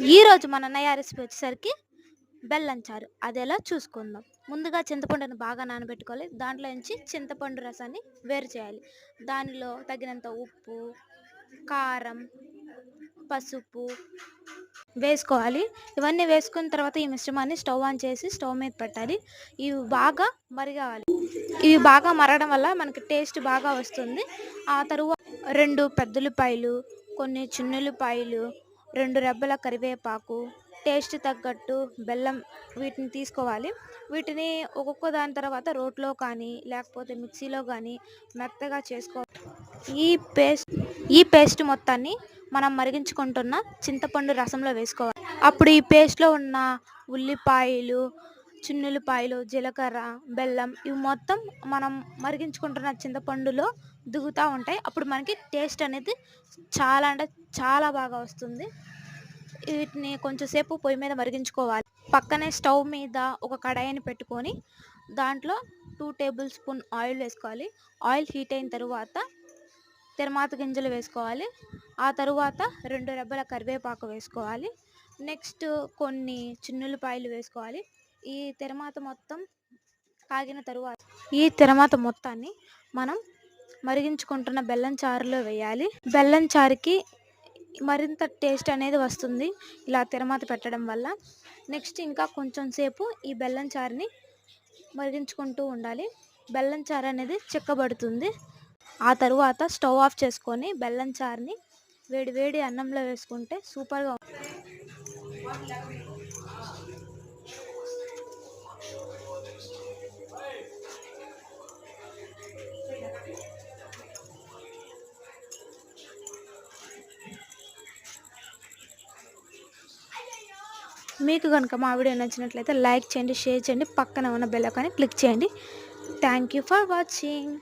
ఈరోజు మన నయా రెసిపీ వచ్చేసరికి బెల్లం చారు అది ఎలా చూసుకుందాం. ముందుగా చింతపండుని బాగా నానబెట్టుకోవాలి. దాంట్లో నుంచి చింతపండు రసాన్ని వేరు చేయాలి. దానిలో తగినంత ఉప్పు కారం పసుపు వేసుకోవాలి. ఇవన్నీ వేసుకున్న తర్వాత ఈ మిశ్రమాన్ని స్టవ్ ఆన్ చేసి స్టవ్ మీద పెట్టాలి. ఇవి బాగా మరిగావాలి ఇవి బాగా మరగడం వల్ల మనకి టేస్ట్ బాగా వస్తుంది. ఆ తరువాత రెండు పెద్దలపాయలు కొన్ని చిన్నులపాయలు రెండు రెబ్బల కరివేపాకు టేస్ట్ తగ్గట్టు బెల్లం వీటిని తీసుకోవాలి. వీటిని ఒక్కొక్క దాని తర్వాత రోట్లో కానీ లేకపోతే మిక్సీలో కానీ మెత్తగా చేసుకో ఈ పేస్ట్ ఈ పేస్ట్ మొత్తాన్ని మనం మరిగించుకుంటున్న చింతపండు రసంలో వేసుకోవాలి. అప్పుడు ఈ పేస్ట్లో ఉన్న ఉల్లిపాయలు చిన్నులపాయలు జీలకర్ర బెల్లం ఇవి మొత్తం మనం మరిగించుకుంటున్న చింతపండులో దిగుతూ ఉంటాయి. అప్పుడు మనకి టేస్ట్ అనేది చాలా అంటే చాలా బాగా వస్తుంది. వీటిని కొంచెం సేపు పొయ్యి మీద మరిగించుకోవాలి. పక్కనే స్టవ్ మీద ఒక కడాయిని పెట్టుకొని దాంట్లో టూ టేబుల్ స్పూన్ ఆయిల్ వేసుకోవాలి. ఆయిల్ హీట్ అయిన తర్వాత తెరమాత గింజలు వేసుకోవాలి. ఆ తరువాత రెండు రెబ్బల కరివేపాకు వేసుకోవాలి. నెక్స్ట్ కొన్ని చిన్నులపాయలు వేసుకోవాలి. ఈ తెరమాత మొత్తం కాగిన తరువాత ఈ తెరమాత మొత్తాన్ని మనం మరిగించుకుంటున్న బెల్లం చారులో వేయాలి. బెల్లం చారుకి మరింత టేస్ట్ అనేది వస్తుంది ఇలా తిరమాత పెట్టడం వల్ల. నెక్స్ట్ ఇంకా కొంచెం సేపు ఈ బెల్లం చారుని మరిగించుకుంటూ ఉండాలి. బెల్లం చారు అనేది చిక్కబడుతుంది. ఆ తరువాత స్టవ్ ఆఫ్ చేసుకొని బెల్లం చారుని వేడి వేడి అన్నంలో వేసుకుంటే సూపర్గా మీకు కనుక మా వీడియో నచ్చినట్లయితే లైక్ చేయండి షేర్ చేయండి పక్కన ఉన్న బెల్ ఐకాన్ని క్లిక్ చేయండి. Thank you for watching